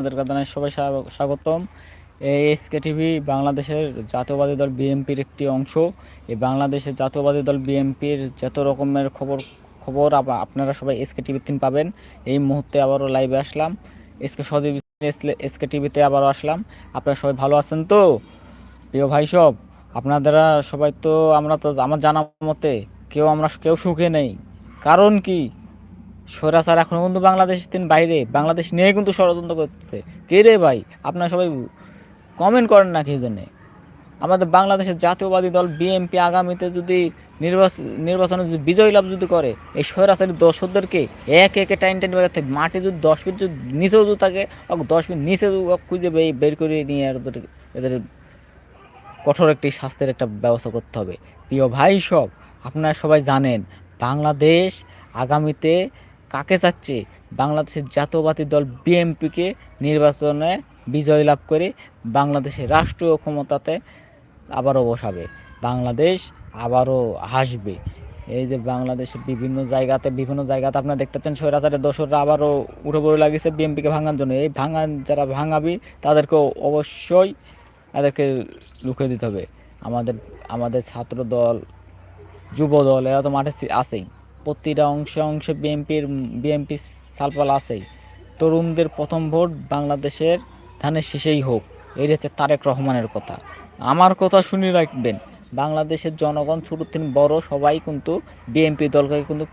আপনাদের জানাই সবাই স্বা- স্বাগতম। এই এসকে টিভি বাংলাদেশের জাতীয়বাদী দল বিএনপির একটি অংশ। এই বাংলাদেশের জাতীয়বাদী দল বিএনপির যত রকমের খবর খবর আপনারা সবাই এসকে তিন পাবেন। এই মুহূর্তে আবারও লাইভে আসলাম। এসকে সদীপ এসকে টিভিতে আবারও আসলাম। আপনারা সবাই ভালো আছেন তো? প্রিয় ভাই সব আপনারা সবাই তো, আমরা তো, আমার জানা মতে কেউ আমরা, কেউ সুখে নেই। কারণ কি? স্বৈরাচার এখনও কিন্তু বাংলাদেশ তিন বাইরে, বাংলাদেশ নিয়ে কিন্তু ষড়যন্ত্র করতেছে। কে রে ভাই? আপনারা সবাই কমেন্ট করেন না কি জন্যে? আমাদের বাংলাদেশের জাতীয়বাদী দল বিএনপি আগামীতে যদি নির্বাচন নির্বাচনে যদি বিজয় লাভ যদি করে, এই স্বৈরাচারী দর্শকদেরকে এক একে টাইম টাইম বাগাতে মাটি যদি দশ ফিট যদি নিচেও যদি থাকে, ওকে দশ ফিট নিচে খুঁজে বের করে নিয়ে আর এদের কঠোর একটি শাস্তির একটা ব্যবস্থা করতে হবে। প্রিয় ভাই সব, আপনারা সবাই জানেন, বাংলাদেশ আগামীতে কাকে চাচ্ছে? বাংলাদেশের জাতীয়বাদী দল বিএনপিকে নির্বাচনে বিজয় লাভ করে বাংলাদেশের রাষ্ট্রীয় ক্ষমতাতে আবারও বসাবে। বাংলাদেশ আবারও হাসবে। এই যে বাংলাদেশের বিভিন্ন জায়গাতে বিভিন্ন জায়গাতে আপনারা দেখতে পাচ্ছেন স্বৈরাচারের দোসররা আবারও উঠে পড়ে লাগিয়েছে বিএনপিকে ভাঙার জন্য। এই ভাঙান যারা ভাঙাবি, তাদেরকেও অবশ্যই তাদেরকে লুকিয়ে দিতে হবে। আমাদের আমাদের ছাত্র দল যুব দল এরা তো মাঠে আছেই। প্রতিটা অংশে অংশে বিএনপির, বিএনপি সালপাল আছেই। তরুণদের প্রথম ভোট বাংলাদেশের ধানের শেষেই হোক, এই হচ্ছে তারেক রহমানের কথা। আমার কথা শুনে রাখবেন, বাংলাদেশের জনগণ ছোট থেকে বড়, সবাই কিন্তু বিএনপি দলকে কিন্তু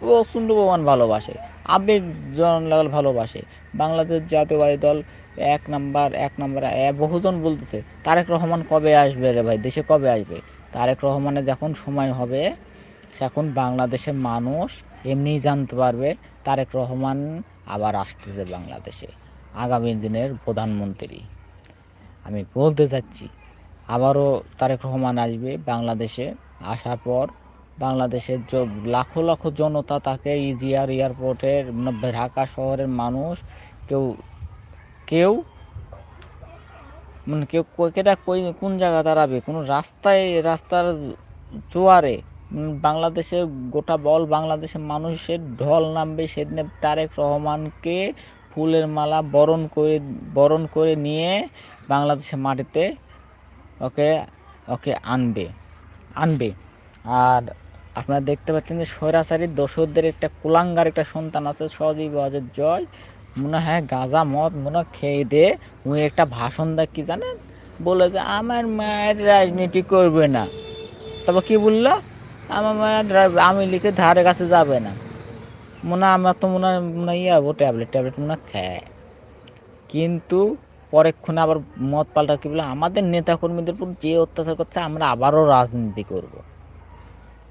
প্রচণ্ড প্রমাণ ভালোবাসে, আবেগ জন ভালোবাসে। বাংলাদেশ জাতীয়বাদী দল এক নাম্বার এক নাম্বার বহুজন বলতেছে, তারেক রহমান কবে আসবে রে ভাই, দেশে কবে আসবে? তারেক রহমানের যখন সময় হবে এখন বাংলাদেশের মানুষ, এমনিই জানতে পারবে তারেক রহমান আবার আসতেছে বাংলাদেশে, আগামী দিনের প্রধানমন্ত্রী। আমি বলতে চাচ্ছি, আবারও তারেক রহমান আসবে বাংলাদেশে, আসার পর বাংলাদেশের লাখো লাখো জনতা তাকে ইজিআর এয়ারপোর্টের মানে ঢাকা শহরের মানুষ, কেউ কেউ মানে কেউ কেটা কোন জায়গা দাঁড়াবে? কোনো রাস্তায়, রাস্তার জোয়ারে বাংলাদেশের গোটা বল বাংলাদেশের মানুষের ঢল নামবে সেদিন তারেক রহমানকে ফুলের মালা বরণ করে বরণ করে নিয়ে বাংলাদেশের মাটিতে, ওকে ওকে আনবে আনবে। আর আপনারা দেখতে পাচ্ছেন যে স্বৈরাচারী দোসরদের একটা কুলাঙ্গার একটা সন্তান আছে, সজীব অজের জয়। মনে হয় গাঁজা মদ, মনে খেয়ে দে, উনি একটা ভাষণ দেয়, কি জানেন? বলে যে, আমার মায়ের রাজনীতি করবে না। তবে কি বলল? আমার আমি লিখে ধারে কাছে যাবে না। মনে আমার তো মনে মনে হয় ইয়াবো ট্যাবলেট ট্যাবলেট মনে খায় কিন্তু পরেক্ষণে আবার মত পাল্টা কি বলে, আমাদের নেতাকর্মীদের উপর যে অত্যাচার করছে, আমরা আবারও রাজনীতি করব।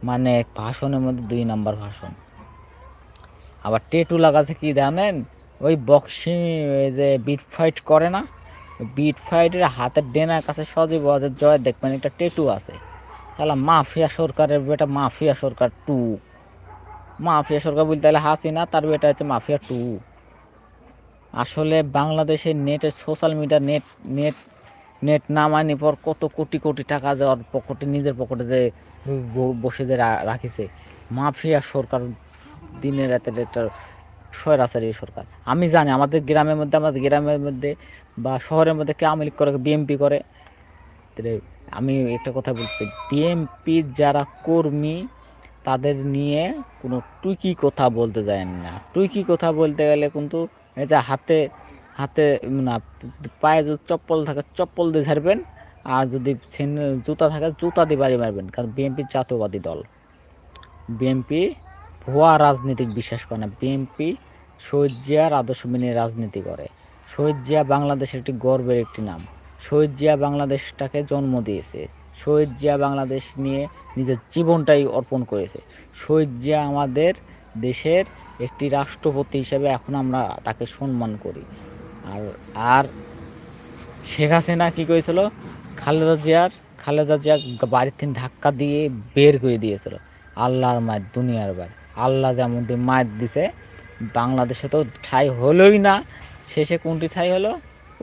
মানে ভাষণের মধ্যে দুই নাম্বার ভাষণ। আবার টেটু লাগাচ্ছে কি জানেন? ওই বক্সিং যে বিট ফাইট করে না? বিট ফাইটের হাতের ডেনার কাছে সজীব জয় দেখবেন একটা টেটু আছে। তাহলে মাফিয়া সরকারের বেটা মাফিয়া সরকার টু। মাফিয়া সরকার বলতে গেলে হাসিনা, তার বেটা হচ্ছে মাফিয়া টু। আসলে বাংলাদেশের নেটের social media net net net নামানি পর কত কোটি কোটি টাকা দেওয়ার পকেটে নিজের পকেটে যে বসে যে রাখিছে। মাফিয়া সরকার দিনের রাতের একটা স্বৈরাচারী সরকার। আমি জানি আমাদের গ্রামের মধ্যে, আমাদের গ্রামের মধ্যে বা শহরের মধ্যে কে আওয়ামী লীগ করে বিএমপি করে, তাহলে আমি একটা কথা বলতে বিএমপি যারা কর্মী, তাদের নিয়ে কোনো টুকি কথা বলতে যায় না। টুকি কথা বলতে গেলে কিন্তু এই যে হাতে হাতে না, পায়ে যদি চপ্পল থাকে, চপ্পল দিয়ে ছাড়বেন আর যদি জুতা থাকে, জুতা দিয়ে বাড়ি মারবেন, কারণ বিএনপি জাতীয়বাদী দল। বিএনপি ভুয়া রাজনীতিক বিশ্বাস করে না। বিএনপি শহীদ জিয়ার আদর্শ মেনে রাজনীতি করে। শহীদ জিয়া বাংলাদেশের একটি গর্বের একটি নাম। শহীদ জিয়া বাংলাদেশটাকে জন্ম দিয়েছে। শহীদ জিয়া বাংলাদেশ নিয়ে নিজের জীবনটাই অর্পণ করেছে। শহীদ জিয়া আমাদের দেশের একটি রাষ্ট্রপতি হিসেবে এখন আমরা তাকে সম্মান করি। আর আর শেখ হাসিনা কী করেছিল? খালেদা জিয়ার, খালেদা জিয়া বাড়ির থেকে ধাক্কা দিয়ে বের করে দিয়েছিল। আল্লাহর মায়ের দুনিয়ার বাড়ি। আল্লাহ যেমন মায়ের দিছে, বাংলাদেশে তো ঠাই হলোই না। শেষে কোনটি ঠাই হলো?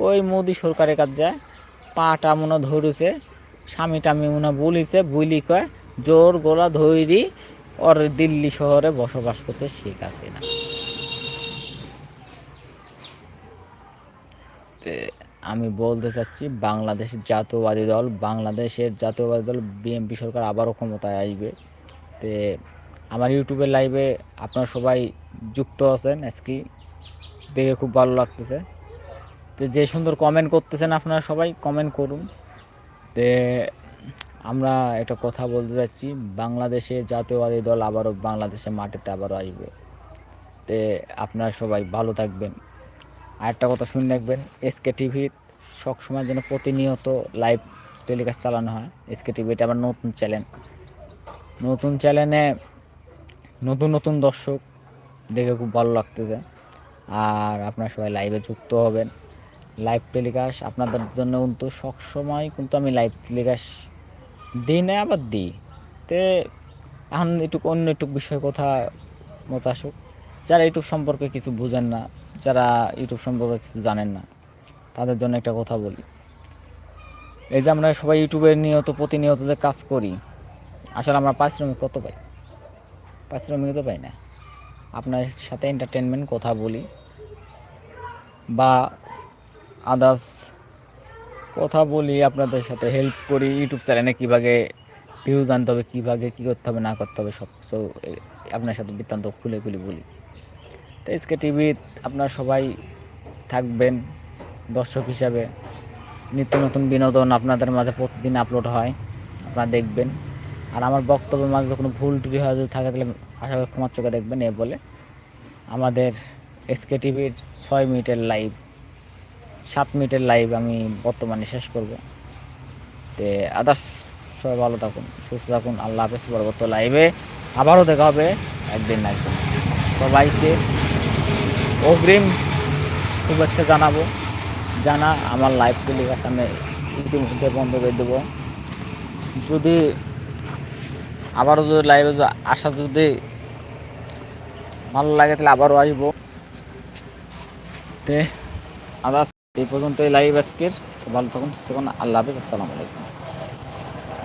ওই মোদি সরকারের কাজ যায়, পাটা মনে ধরেছে, স্বামী টামি মনে বলিছে বুলি কয়, জোর গোলা ধৈরি ওর দিল্লি শহরে বসবাস করতে শেখ তে আমি বলতে চাচ্ছি বাংলাদেশের জাতীয়বাদী দল, বাংলাদেশের জাতীয়বাদী দল, বিএনপি সরকার আবারও ক্ষমতায় আসবে। তে আমার ইউটিউবের লাইভে আপনারা সবাই যুক্ত আছেন, আজকে দেখে খুব ভালো লাগতেছে। তো যে সুন্দর কমেন্ট করতেছেন আপনারা সবাই কমেন্ট করুন। তে আমরা একটা কথা বলতে যাচ্ছি, বাংলাদেশে জাতীয়বাদী দল আবারও বাংলাদেশের মাটিতে আবারও আসবে। তে আপনারা সবাই ভালো থাকবেন। আর একটা কথা শুনে রাখবেন এসকে টিভির সবসময় যেন প্রতিনিয়ত লাইভ টেলিকাস্ট চালানো হয়। এসকে টিভি এটা আবার নতুন চ্যানেল নতুন চ্যানেলে নতুন নতুন দর্শক দেখে খুব ভালো লাগতেছে। আর আপনারা সবাই লাইভে যুক্ত হবেন। লাইভ টেলিকাস্ট আপনাদের জন্য কিন্তু সবসময় কিন্তু আমি লাইভ টেলিকাস্ট দিই না, আবার দিই। তে এখন একটু অন্য একটু বিষয় কথা মতো আসুক। যারা ইউটিউব সম্পর্কে কিছু বুঝেন না, যারা ইউটিউব সম্পর্কে কিছু জানেন না, তাদের জন্য একটা কথা বলি। এই যে আমরা সবাই ইউটিউবে নিয়ত, প্রতিনিয়ত যে কাজ করি, আসলে আমরা পারিশ্রমিক কত পাই? পারিশ্রমিক তো পাই না। আপনার সাথে এন্টারটেনমেন্ট কথা বলি, বা আদার্স কথা বলি আপনাদের সাথে হেল্প করি ইউটিউব চ্যানেলে কীভাবে ভিউজ আনতে হবে, কীভাবে কী করতে হবে, না করতে হবে, সব কিছু আপনার সাথে বৃত্তান্ত খুলে খুলে বলি। তো এসকে টিভি আপনার সবাই থাকবেন, দর্শক হিসাবে। নিত্য নতুন বিনোদন আপনাদের মাঝে প্রতিদিন আপলোড হয়, আপনারা দেখবেন। আর আমার বক্তব্যের মাঝে কোনো ভুল টুটি হয় যদি থাকে, তাহলে আশা করি ক্ষমার চোখে দেখবেন, এ বলে। আমাদের এসকে টিভির ছয় মিনিটের লাইভ সাত মিনিটের লাইভ আমি বর্তমানে শেষ করব। তে আদার্স সবাই ভালো থাকুন, সুস্থ থাকুন, আল্লাহ হাফেজ, পরবর্তী লাইভে আবারও দেখা হবে একদিন না একদিন। সবাইকে অগ্রিম শুভেচ্ছা জানাব। জানা আমার লাইভ টেলিকাস্ট আমি ইতিমধ্যে বন্ধ করে দেবো। যদি আবারও যদি লাইভে আসা যদি ভালো লাগে তাহলে আবারও আসব। তে আদার্স এই পর্যন্ত এই লাইভ আজকের ভালো থাকুন সুস্থ থাকুন। আল্লাহ হাফিজ আসসালামু আলাইকুম।